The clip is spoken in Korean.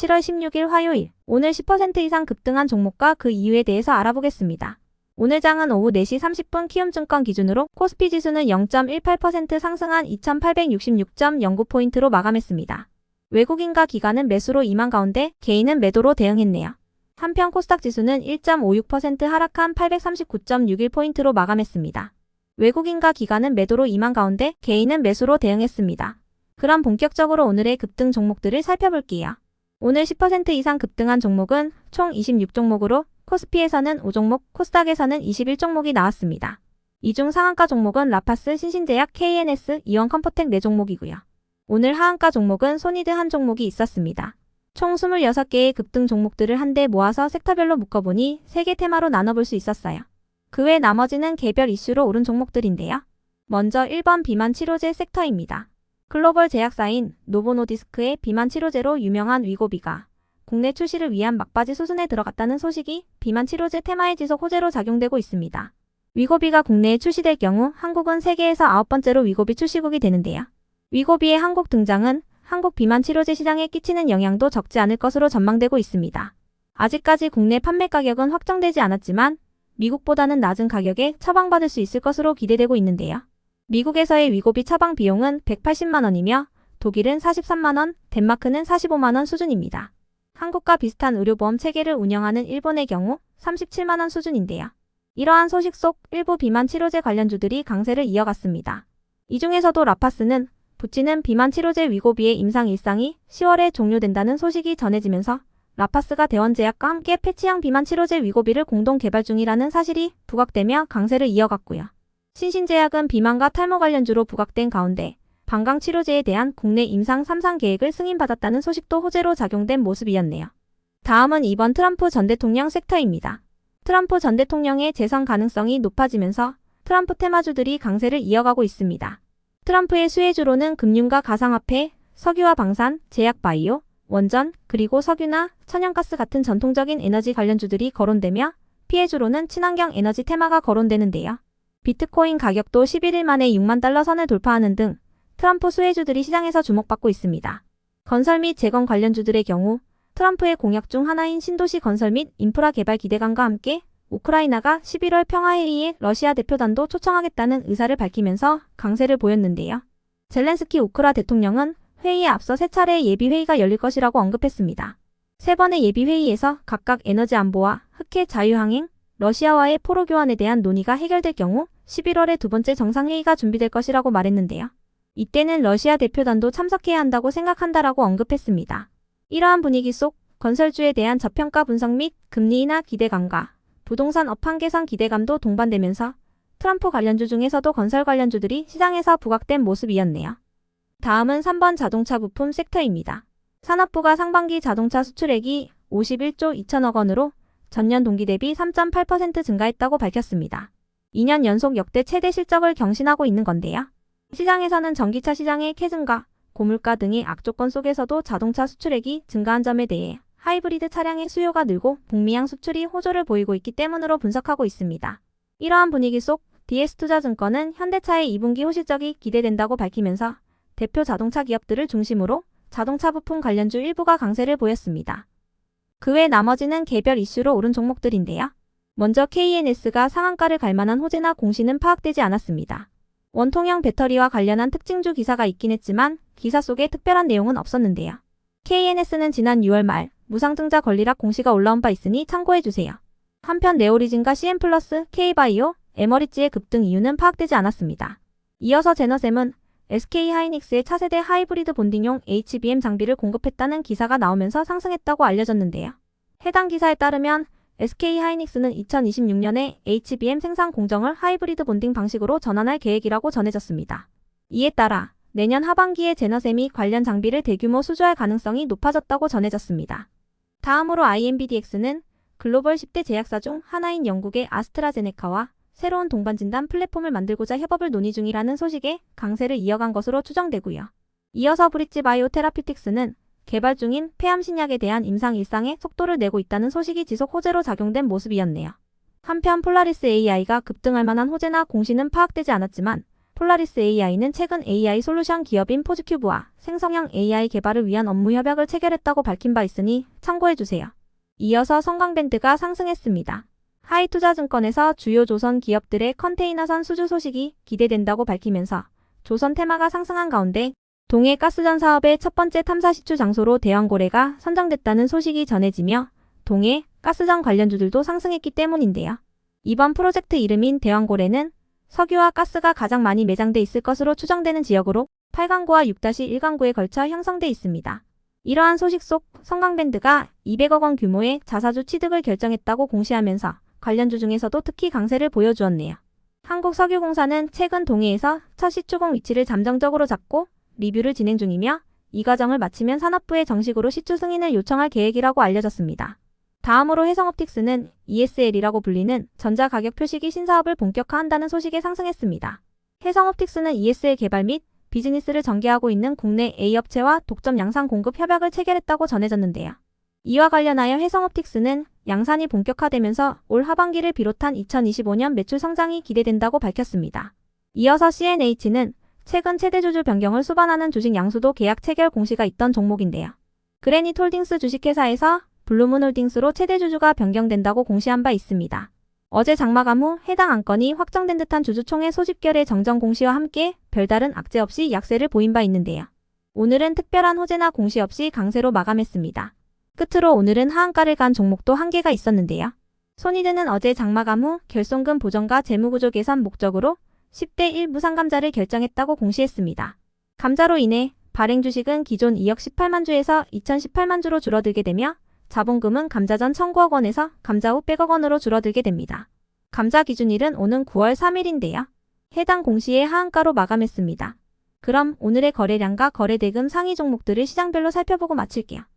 7월 16일 화요일, 오늘 10% 이상 급등한 종목과 그 이유에 대해서 알아보겠습니다. 오늘 장은 오후 4시 30분 키움증권 기준으로 코스피 지수는 0.18% 상승한 2866.09포인트로 마감했습니다. 외국인과 기관은 매수로 임한 가운데 개인은 매도로 대응했네요. 한편 코스닥 지수는 1.56% 하락한 839.61포인트로 마감했습니다. 외국인과 기관은 매도로 임한 가운데 개인은 매수로 대응했습니다. 그럼 본격적으로 오늘의 급등 종목들을 살펴볼게요. 오늘 10% 이상 급등한 종목은 총 26종목으로 코스피에서는 5종목, 코스닥에서는 21종목이 나왔습니다. 이 중 상한가 종목은 라파스, 신신제약, KNS, 이원컴포텍 4종목이고요. 오늘 하한가 종목은 소니드 한 종목이 있었습니다. 총 26개의 급등 종목들을 한데 모아서 섹터별로 묶어보니 3개 테마로 나눠볼 수 있었어요. 그 외 나머지는 개별 이슈로 오른 종목들인데요. 먼저 1번 비만 치료제 섹터입니다. 글로벌 제약사인 노보노디스크의 비만 치료제로 유명한 위고비가 국내 출시를 위한 막바지 수순에 들어갔다는 소식이 비만 치료제 테마의 지속 호재로 작용되고 있습니다. 위고비가 국내에 출시될 경우 한국은 세계에서 아홉 번째로 위고비 출시국이 되는데요. 위고비의 한국 등장은 한국 비만 치료제 시장에 끼치는 영향도 적지 않을 것으로 전망되고 있습니다. 아직까지 국내 판매 가격은 확정되지 않았지만 미국보다는 낮은 가격에 처방받을 수 있을 것으로 기대되고 있는데요. 미국에서의 위고비 처방 비용은 180만 원이며 독일은 43만 원, 덴마크는 45만 원 수준입니다. 한국과 비슷한 의료보험 체계를 운영하는 일본의 경우 37만 원 수준인데요. 이러한 소식 속 일부 비만 치료제 관련주들이 강세를 이어갔습니다. 이 중에서도 라파스는 부치는 비만 치료제 위고비의 임상 일상이 10월에 종료된다는 소식이 전해지면서 라파스가 대원제약과 함께 패치형 비만 치료제 위고비를 공동 개발 중이라는 사실이 부각되며 강세를 이어갔고요. 신신제약은 비만과 탈모 관련주로 부각된 가운데 방광 치료제에 대한 국내 임상 3상 계획을 승인받았다는 소식도 호재로 작용된 모습이었네요. 다음은 이번 트럼프 전 대통령 섹터입니다. 트럼프 전 대통령의 재선 가능성이 높아지면서 트럼프 테마주들이 강세를 이어가고 있습니다. 트럼프의 수혜주로는 금융과 가상화폐, 석유와 방산, 제약바이오, 원전, 그리고 석유나 천연가스 같은 전통적인 에너지 관련주들이 거론되며 피해주로는 친환경 에너지 테마가 거론되는데요. 비트코인 가격도 11일 만에 6만 달러 선을 돌파하는 등 트럼프 수혜주들이 시장에서 주목받고 있습니다. 건설 및 재건 관련주들의 경우 트럼프의 공약 중 하나인 신도시 건설 및 인프라 개발 기대감과 함께 우크라이나가 11월 평화회의에 러시아 대표단도 초청하겠다는 의사를 밝히면서 강세를 보였는데요. 젤렌스키 우크라 대통령은 회의에 앞서 세 차례의 예비회의가 열릴 것이라고 언급했습니다. 세 번의 예비회의에서 각각 에너지 안보와 흑해 자유항행, 러시아와의 포로 교환에 대한 논의가 해결될 경우 11월에 두 번째 정상회의가 준비될 것이라고 말했는데요. 이때는 러시아 대표단도 참석해야 한다고 생각한다라고 언급했습니다. 이러한 분위기 속 건설주에 대한 저평가 분석 및 금리 인하 기대감과 부동산 업황 개선 기대감도 동반되면서 트럼프 관련주 중에서도 건설 관련주들이 시장에서 부각된 모습이었네요. 다음은 3번 자동차 부품 섹터입니다. 산업부가 상반기 자동차 수출액이 51조 2천억 원으로 전년 동기 대비 3.8% 증가했다고 밝혔습니다. 2년 연속 역대 최대 실적을 경신하고 있는 건데요. 시장에서는 전기차 시장의 캐증과 고물가 등의 악조건 속에서도 자동차 수출액이 증가한 점에 대해 하이브리드 차량의 수요가 늘고 북미향 수출이 호조를 보이고 있기 때문으로 분석하고 있습니다. 이러한 분위기 속 DS투자증권은 현대차의 2분기 호실적이 기대된다고 밝히면서 대표 자동차 기업들을 중심으로 자동차 부품 관련주 일부가 강세를 보였습니다. 그 외 나머지는 개별 이슈로 오른 종목들인데요. 먼저 KNS가 상한가를 갈 만한 호재나 공시는 파악되지 않았습니다. 원통형 배터리와 관련한 특징주 기사가 있긴 했지만 기사 속에 특별한 내용은 없었는데요. KNS는 지난 6월 말 무상증자 권리락 공시가 올라온 바 있으니 참고해주세요. 한편 네오리진과 CN플러스, K바이오, 에머리지의 급등 이유는 파악되지 않았습니다. 이어서 제너셈은 SK하이닉스의 차세대 하이브리드 본딩용 HBM 장비를 공급했다는 기사가 나오면서 상승했다고 알려졌는데요. 해당 기사에 따르면 SK하이닉스는 2026년에 HBM 생산 공정을 하이브리드 본딩 방식으로 전환할 계획이라고 전해졌습니다. 이에 따라 내년 하반기에 제너셈이 관련 장비를 대규모 수주할 가능성이 높아졌다고 전해졌습니다. 다음으로 IMBDX는 글로벌 10대 제약사 중 하나인 영국의 아스트라제네카와 새로운 동반 진단 플랫폼을 만들고자 협업을 논의 중이라는 소식에 강세를 이어간 것으로 추정되고요. 이어서 브릿지 바이오 테라피틱스는 개발 중인 폐암 신약에 대한 임상 일상에 속도를 내고 있다는 소식이 지속 호재로 작용된 모습이었네요. 한편 폴라리스 AI가 급등할 만한 호재나 공시는 파악되지 않았지만 폴라리스 AI는 최근 AI 솔루션 기업인 포즈큐브와 생성형 AI 개발을 위한 업무 협약을 체결했다고 밝힌 바 있으니 참고해주세요. 이어서 성광밴드가 상승했습니다. 하이투자증권에서 주요 조선 기업들의 컨테이너선 수주 소식이 기대된다고 밝히면서 조선 테마가 상승한 가운데 동해 가스전 사업의 첫 번째 탐사 시추 장소로 대왕고래가 선정됐다는 소식이 전해지며 동해 가스전 관련주들도 상승했기 때문인데요. 이번 프로젝트 이름인 대왕고래는 석유와 가스가 가장 많이 매장돼 있을 것으로 추정되는 지역으로 8강구와 6-1강구에 걸쳐 형성돼 있습니다. 이러한 소식 속 성광밴드가 200억 원 규모의 자사주 취득을 결정했다고 공시하면서 관련주 중에서도 특히 강세를 보여주었네요. 한국석유공사는 최근 동해에서 첫 시추공 위치를 잠정적으로 잡고 리뷰를 진행 중이며 이 과정을 마치면 산업부에 정식으로 시추 승인을 요청할 계획이라고 알려졌습니다. 다음으로 해성옵틱스는 ESL이라고 불리는 전자가격 표시기 신사업을 본격화한다는 소식에 상승했습니다. 해성옵틱스는 ESL 개발 및 비즈니스를 전개하고 있는 국내 A업체와 독점 양산 공급 협약을 체결했다고 전해졌는데요. 이와 관련하여 해성옵틱스는 양산이 본격화되면서 올 하반기를 비롯한 2025년 매출 성장이 기대된다고 밝혔습니다. 이어서 CNH는 최근 최대 주주 변경을 수반하는 주식 양수도 계약 체결 공시가 있던 종목인데요. 그래닛 홀딩스 주식회사에서 블루문 홀딩스로 최대 주주가 변경된다고 공시한 바 있습니다. 어제 장마감 후 해당 안건이 확정된 듯한 주주총회 소집결의 정정 공시와 함께 별다른 악재 없이 약세를 보인 바 있는데요. 오늘은 특별한 호재나 공시 없이 강세로 마감했습니다. 끝으로 오늘은 하한가를 간 종목도 한개가 있었는데요. 손이드는 어제 장마감 후 결손금 보전과 재무구조 개선 목적으로 10대 1 무상감자를 결정했다고 공시했습니다. 감자로 인해 발행 주식은 기존 2억 18만 주에서 2,018만 주로 줄어들게 되며 자본금은 감자 전 1,009억 원에서 감자 후 100억 원으로 줄어들게 됩니다. 감자 기준일은 오는 9월 3일인데요. 해당 공시의 하한가로 마감했습니다. 그럼 오늘의 거래량과 거래대금 상위 종목들을 시장별로 살펴보고 마칠게요.